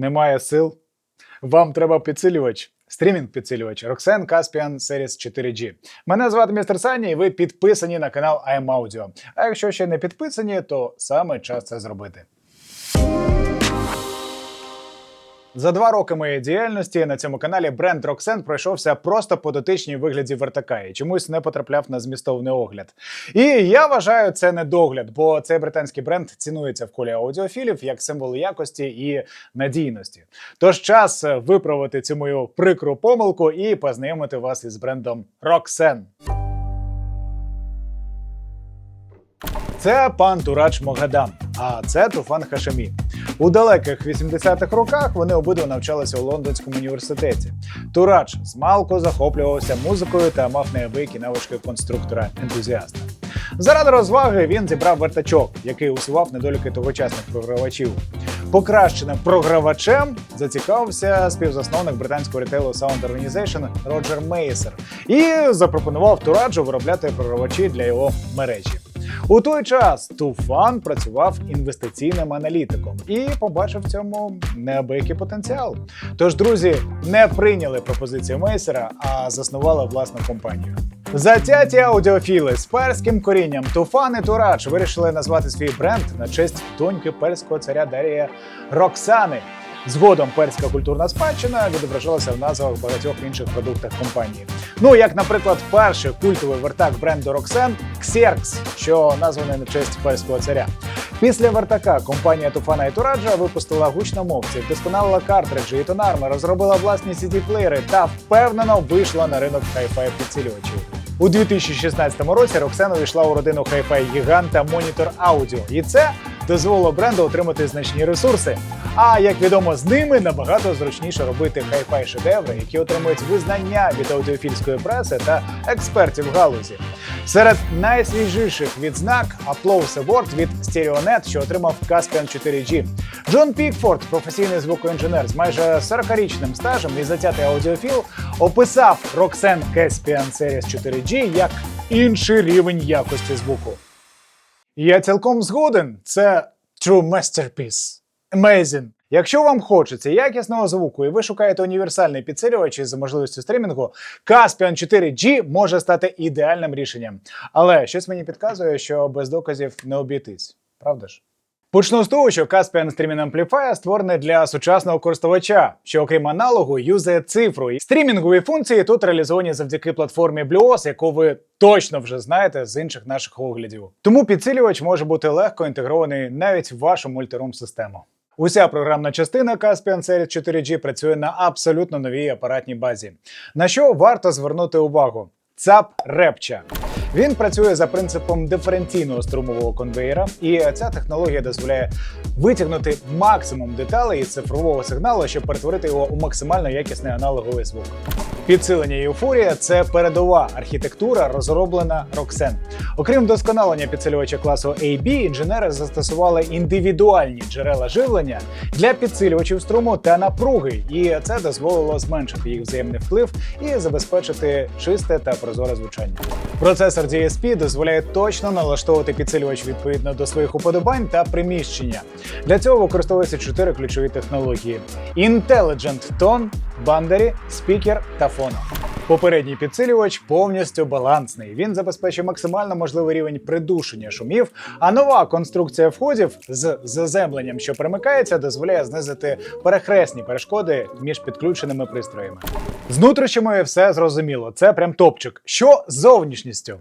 Немає сил. Вам треба підсилювач. Стрімінг підсилювач Roxen Caspian Series 4G. Мене звати містер Сані, і ви підписані на канал IM Audio. А якщо ще не підписані, то саме час це зробити. За два роки моєї діяльності на цьому каналі бренд Roxen пройшовся просто по дотичній вигляді вертака і чомусь не потрапляв на змістовний огляд. І я вважаю це не догляд, бо цей британський бренд цінується в колі аудіофілів як символ якості і надійності. Тож час виправити цю мою прикру помилку і познайомити вас із брендом Roxen. Це пан Турач Могадан, а це Туфан Хашемі. У далеких 80-х роках вони обидва навчалися у Лондонському університеті. Турач змалку захоплювався музикою та мав неабиякі навички конструктора-ентузіаста. Заради розваги він зібрав вертачок, який усував недоліки тогочасних програвачів. Покращеним програвачем зацікавився співзасновник британського рітейлу Sound Organization Роджер Мейсер і запропонував Тураджу виробляти програвачі для його мережі. У той час Туфан працював інвестиційним аналітиком і побачив в цьому неабиякий потенціал. Тож друзі не прийняли пропозицію Мейсера, а заснували власну компанію. Затяті аудіофіли з перським корінням Туфан і Турач вирішили назвати свій бренд на честь доньки перського царя Дарія Роксани. Згодом перська культурна спадщина відображалася в назвах багатьох інших продуктах компанії. Ну як, наприклад, перший культовий вертак бренду Roxen Xerx, що названий на честь перського царя. Після вертака компанія Туфана і Тураджа випустила гучномовці, вдосконалила картриджі і тонарми, розробила власні CD-плеєри та впевнено вийшла на ринок хай-фай підсилювачів. У 2016 році Roxen увійшла у родину хай-фай гіганта Monitor Audio, і це дозволило бренду отримати значні ресурси. А як відомо, з ними набагато зручніше робити хай-фай шедеври, які отримують визнання від аудіофільської преси та експертів галузі. Серед найсвіжіших відзнак Applause Award від StereoNet, що отримав Caspian 4G. Джон Пікфорд, професійний звукоінженер з майже 40-річним стажем і затятий аудіофіл, описав Roxen Caspian Series 4G як інший рівень якості звуку. Я цілком згоден. Це true masterpiece. Amazing. Якщо вам хочеться якісного звуку і ви шукаєте універсальний підсилювач із можливістю стрімінгу, Caspian 4G може стати ідеальним рішенням. Але щось мені підказує, що без доказів не обійтись. Правда ж? Почну з того, що Caspian Streaming Amplifier створений для сучасного користувача, що окрім аналогу юзає цифру. Стрімінгові функції тут реалізовані завдяки платформі BlueOS, яку ви точно вже знаєте з інших наших оглядів. Тому підсилювач може бути легко інтегрований навіть в вашу мультирум систему. Уся програмна частина Caspian Series 4G працює на абсолютно новій апаратній базі. На що варто звернути увагу? ЦАП Репча. Він працює за принципом диференційного струмового конвейера, і ця технологія дозволяє витягнути максимум деталей із цифрового сигналу, щоб перетворити його у максимально якісний аналоговий звук. Підсилення Euphoria – це передова архітектура, розроблена Roxen. Окрім вдосконалення підсилювача класу AB, інженери застосували індивідуальні джерела живлення для підсилювачів струму та напруги, і це дозволило зменшити їх взаємний вплив і забезпечити чисте та прозоре звучання. Процесор DSP дозволяє точно налаштовувати підсилювач відповідно до своїх уподобань та приміщення. Для цього використовуються чотири ключові технології: Intelligent Tone, Boundary, Speaker та Phono. Попередній підсилювач повністю балансний. Він забезпечує максимально можливий рівень придушення шумів, а нова конструкція входів з заземленням, що перемикається, дозволяє знизити перехресні перешкоди між підключеними пристроями. З нутрищами все зрозуміло. Це прям топчик. Що з зовнішністю?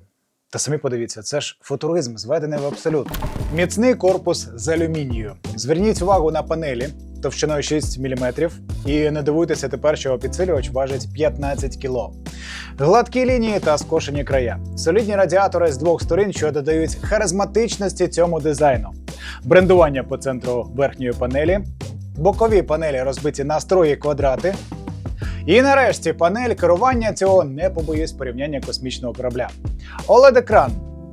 Та самі подивіться, це ж футуризм, зведений в абсолют. Міцний корпус з алюмінію. Зверніть увагу на панелі товщиною 6 мм. І не дивуйтеся тепер, що підсилювач важить 15 кг. Гладкі лінії та скошені края. Солідні радіатори з двох сторін, що додають харизматичності цьому дизайну. Брендування по центру верхньої панелі. Бокові панелі розбиті на строї квадрати. І нарешті панель керування цього не побоюсь порівняння космічного корабля. OLED-екран,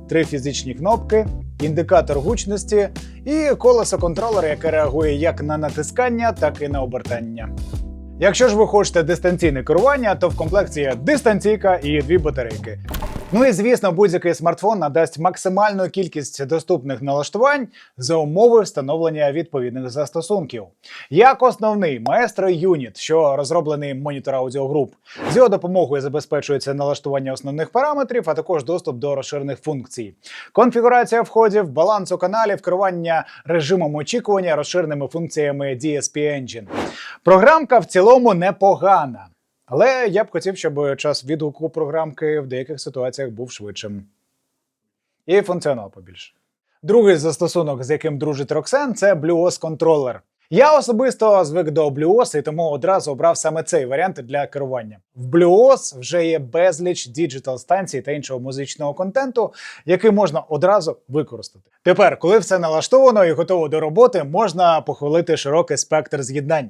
три фізичні кнопки, індикатор гучності і колесо контролера, яке реагує як на натискання, так і на обертання. Якщо ж ви хочете дистанційне керування, то в комплекті є дистанційка і дві батарейки. Ну і звісно, будь-який смартфон надасть максимальну кількість доступних налаштувань за умови встановлення відповідних застосунків. Як основний Maestro Unit, що розроблений монітор аудіогруп, з його допомогою забезпечується налаштування основних параметрів, а також доступ до розширених функцій. Конфігурація входів, балансу каналів, керування режимом очікування, розширеними функціями DSP Engine. Програмка в цілому непогана. Але я б хотів, щоб час відгуку програмки в деяких ситуаціях був швидшим. І функціонал побільше. Другий застосунок, з яким дружить Roxen, це BlueOS контролер. Я особисто звик до BlueOS і тому одразу обрав саме цей варіант для керування. В BlueOS вже є безліч діджитал станцій та іншого музичного контенту, який можна одразу використати. Тепер, коли все налаштовано і готово до роботи, можна похвалити широкий спектр з'єднань.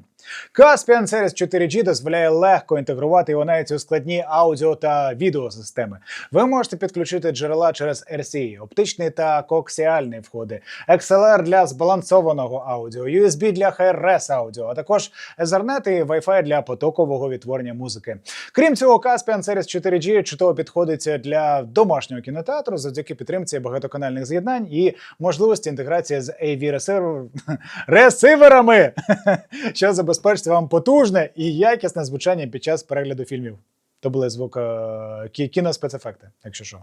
Caspian Series 4G дозволяє легко інтегрувати його навіть у складні аудіо та відеосистеми. Ви можете підключити джерела через RCA, оптичний та коаксіальний входи, XLR для збалансованого аудіо, USB для HRS аудіо, а також Ethernet і Wi-Fi для потокового відтворення музики. Крім цього, Caspian Series 4G чудово підходить для домашнього кінотеатру завдяки підтримці багатоканальних з'єднань і можливості інтеграції з AV ресивер... ресиверами, що забезпечить вам потужне і якісне звучання під час перегляду фільмів. То були звук е, кіноспецефекти, якщо що.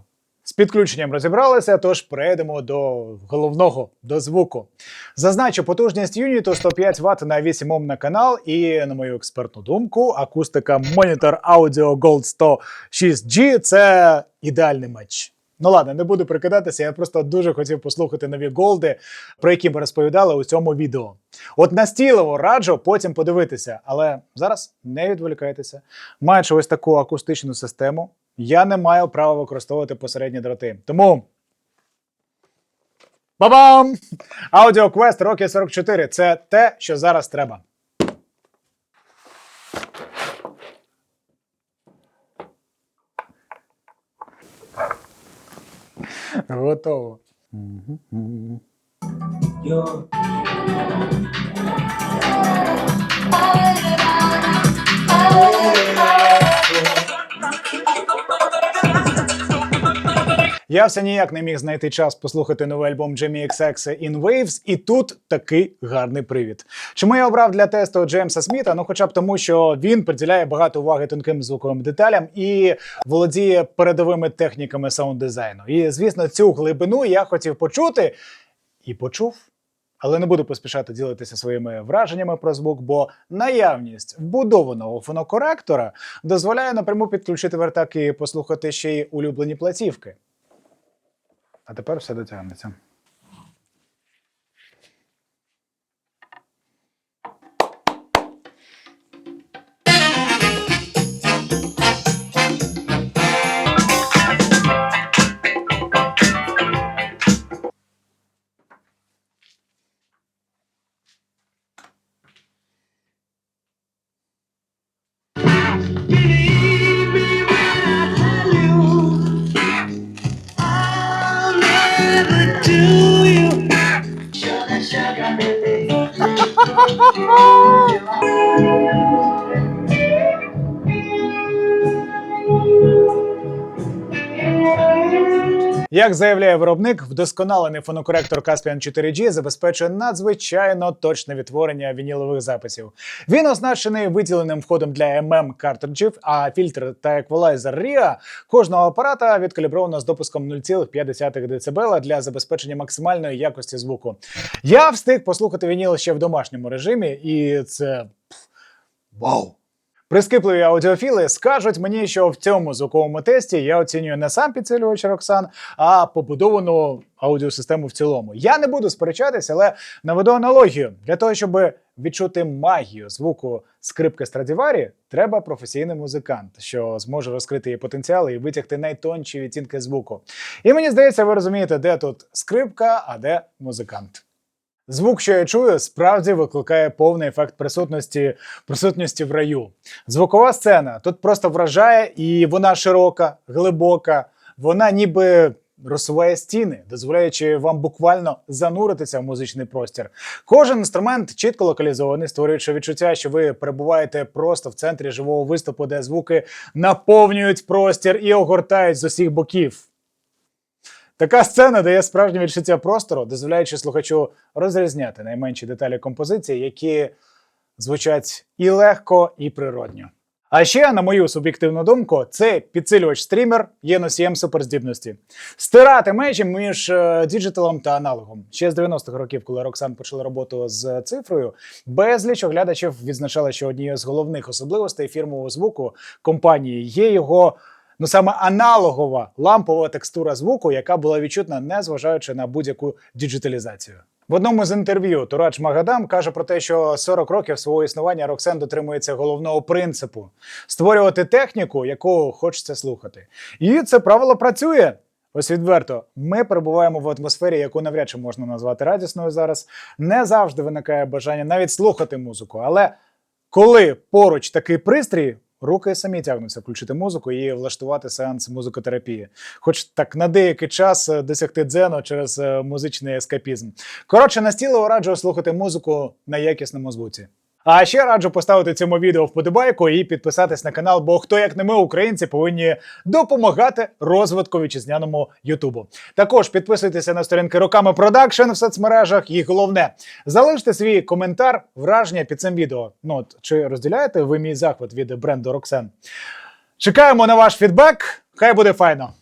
Підключенням розібралися, тож перейдемо до головного до звуку. Зазначу, потужність юніту 105 Вт на 8 Ом на канал, і, на мою експертну думку, акустика Monitor Audio Gold 106G це ідеальний матч. Ну ладно, не буду прикидатися, я просто дуже хотів послухати нові голди, про які ми розповідали у цьому відео. От настійливо раджу потім подивитися, але зараз не відволікайтеся. Маючи ось таку акустичну систему, я не маю права використовувати посередні дроти. Тому. Ба-бам! Audio Quest Rocky 44 це те, що зараз треба. Готово. Я все ніяк не міг знайти час послухати новий альбом Jamie XX In Waves, і тут такий гарний привід. Чому я обрав для тесту Джеймса Сміта? Ну, хоча б тому, що він приділяє багато уваги тонким звуковим деталям і володіє передовими техніками саунд-дизайну. І, звісно, цю глибину я хотів почути і почув. Але не буду поспішати ділитися своїми враженнями про звук, бо наявність вбудованого фонокоректора дозволяє напряму підключити вертак і послухати ще й улюблені платівки. А тепер все дотягнеться. Ha ha ha! Як заявляє виробник, вдосконалений фонокоректор Caspian 4G забезпечує надзвичайно точне відтворення вінілових записів. Він оснащений виділеним входом для MM картриджів, а фільтр та еквалайзер RIA кожного апарата відкалібровано з допуском 0,5 дБ для забезпечення максимальної якості звуку. Я встиг послухати вініл ще в домашньому режимі, і це вау! Прискіпливі аудіофіли скажуть мені, що в цьому звуковому тесті я оцінюю не сам підсилювач Roxan, а побудовану аудіосистему в цілому. Я не буду сперечатися, але наведу аналогію. Для того, щоб відчути магію звуку скрипки Страдіварі, треба професійний музикант, що зможе розкрити її потенціали і витягти найтонші відтінки звуку. І мені здається, ви розумієте, де тут скрипка, а де музикант. Звук, що я чую, справді викликає повний ефект присутності, присутності в раю. Звукова сцена тут просто вражає, і вона широка, глибока, вона ніби розсуває стіни, дозволяючи вам буквально зануритися в музичний простір. Кожен інструмент чітко локалізований, створюючи відчуття, що ви перебуваєте просто в центрі живого виступу, де звуки наповнюють простір і огортають з усіх боків. Така сцена дає справжнє відчуття простору, дозволяючи слухачу розрізняти найменші деталі композиції, які звучать і легко, і природньо. А ще, на мою суб'єктивну думку, цей підсилювач стрімер є носієм суперздібності. Стирати межі між е, діджиталом та аналогом. Ще з 90-х років, коли Роксан почала роботу з цифрою, безліч оглядачів відзначали, що однією з головних особливостей фірмового звуку компанії є його. Ну саме аналогова лампова текстура звуку, яка була відчутна, незважаючи на будь-яку діджиталізацію. В одному з інтерв'ю Турач Магадам каже про те, що 40 років свого існування Роксен дотримується головного принципу створювати техніку, яку хочеться слухати. І це правило працює. Ось відверто, ми перебуваємо в атмосфері, яку навряд чи можна назвати радісною зараз. Не завжди виникає бажання навіть слухати музику. Але коли поруч такий пристрій, руки самі тягнуться включити музику і влаштувати сеанс музикотерапії, хоч так на деякий час е, досягти дзену через е, музичний ескапізм. Коротше, настійливо раджу слухати музику на якісному звуці. А ще раджу поставити цьому відео вподобайку і підписатись на канал, бо хто як не ми, українці, повинні допомагати розвитку вітчизняному Ютубу. Також підписуйтеся на сторінки Роками Продакшн в соцмережах. І головне, залиште свій коментар, враження під цим відео. Ну от чи розділяєте ви мій захват від бренду Роксен? Чекаємо на ваш фідбек. Хай буде файно.